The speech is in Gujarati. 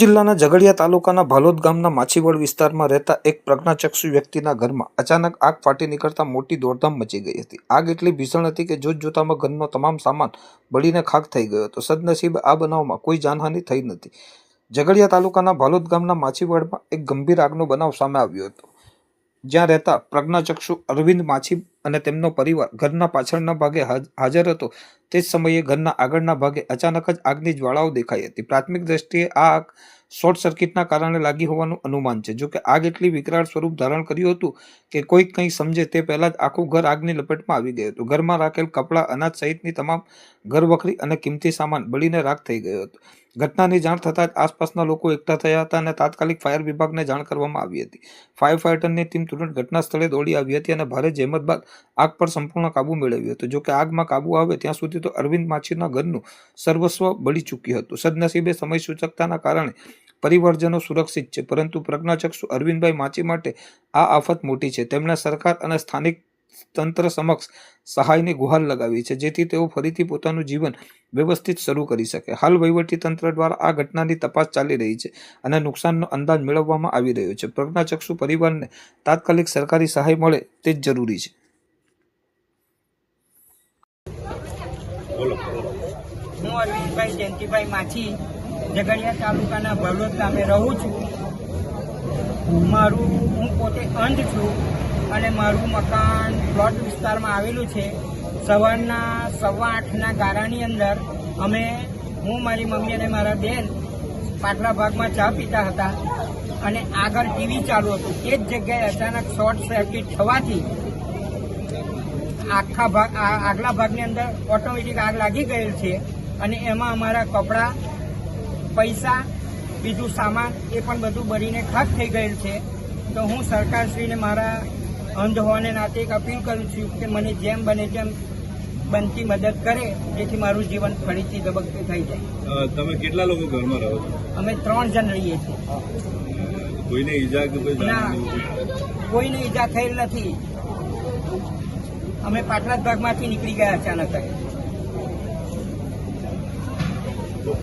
જિલ્લાના ઝઘડિયા તાલુકાના ભાલોદ ગામના માછીવડ વિસ્તારમાં રહેતા એક પ્રજ્ઞાચક્ષુ વ્યક્તિના ઘરમાં અચાનક આગ ફાટી નીકળતા મોટી દોડધામ મચી ગઈ હતી. આગ એટલી ભીષણ હતી કે જોત જોતામાં ઘરનો તમામ સામાન બળીને ખાખ થઈ ગયો હતો. સદનસીબે આ બનાવમાં કોઈ જાનહાનિ થઈ નથી. ઝઘડિયા તાલુકાના ભાલોદ ગામના માછીવડમાં એક ગંભીર આગનો બનાવ સામે આવ્યો હતો. જ્યાં રહેતા પ્રજ્ઞાચક્ષુ અરવિંદ માછી અને તેમનો પરિવાર ઘરના પાછળના ભાગે હાજ- હાજર હતો. તે જ સમયે ઘરના આગળના ભાગે અચાનક જ આગની જ્વાળાઓ દેખાઈ હતી. પ્રાથમિક દ્રષ્ટિએ આ આગ શોર્ટ સર્કિટના કારણે લાગી હોવાનું અનુમાન છે. જોકે આગ એટલી વિકરાળ સ્વરૂપ ધારણ કર્યું હતું કે કોઈ કંઈ સમજે તે પહેલાં જ આખું ઘર આગની લપેટમાં આવી ગયું હતું. ઘરમાં રાખેલ કપડાં, અનાજ સહિતની તમામ ઘરવખરી અને કિંમતી સામાન બળીને રાખ થઈ ગયો હતો. ઘટનાની જાણ થતાં જ આસપાસના લોકો એકઠા થયા હતા અને તાત્કાલિક ફાયર વિભાગને જાણ કરવામાં આવી હતી. ફાયર ફાઇટરની ટીમ તુરંત ઘટના સ્થળે દોડી આવી હતી અને ભારે જહેમત બાદ આગ પર સંપૂર્ણ કાબુ મેળવ્યો હતો. જોકે આગમાં કાબુ આવે ત્યાં સુધી તો અરવિંદ માછીના ઘરનું સર્વસ્વ બળી ચૂક્યું હતું. સદનસીબે સમય સૂચકતાના કારણે પરિવારજનો સુરક્ષિત છે, પરંતુ પ્રજ્ઞાચક્ષુ અરવિંદભાઈ માછી માટે આ આફત મોટી છે. તેમણે સરકાર અને સ્થાનિક તંત્ર સમક્ષ સહાયની ગુહાર લગાવી છે, જેથી તેઓ ફરીથી પોતાનું જીવન વ્યવસ્થિત શરૂ કરી શકે. હાલ વહીવટી તંત્ર દ્વારા આ ઘટનાની તપાસ ચાલી રહી છે અને નુકસાનનો અંદાજ મેળવવામાં આવી રહ્યો છે. પ્રજ્ઞાચક્ષુ પરિવારને તાત્કાલિક સરકારી સહાય મળે તે જ જરૂરી છે. હું અરવિંદભાઈ જયંતિભાઈ માછી ઝઘડિયા તાલુકાના ભલોદ ગામે રહું છું. મારું, હું પોતે અંધ છું અને મારું મકાન પ્લોટ વિસ્તારમાં આવેલું છે. સવારના સવા આઠના ગાળાની અંદર અમે, હું, મારી મમ્મી અને મારા બેન પાટલા ભાગમાં ચા પીતા હતા અને આગળ ટીવી ચાલુ હતું. તે જ જગ્યાએ અચાનક શોર્ટ સર્કિટ થવાથી આખા ભાગ આ- આગલા ભાગની અંદર ઓટોમેટિક આગ લાગી ગયેલ છે. અને એમાં અમારા કપડાં પૈસા બીજું સામાન એ પણ બધું બળીને ખાક થઈ ગયેલ છે. તો હું સરકારશ્રીને મારા અંધ હોવાને નાતે એક અપીલ કરું છું કે મને જેમ બને તેમ બનતી મદદ કરે જેથી મારું જીવન ફરીથી ધબકતું થઈ જાય. તમે કેટલા લોકો ઘરમાં રહો છો? અમે ત્રણ જણ રહીએ છીએ. કોઈને ઈજા? કોઈને ઈજા થયેલ નથી. અમે પાટણા ભાગમાંથી નીકળી ગયા અચાનક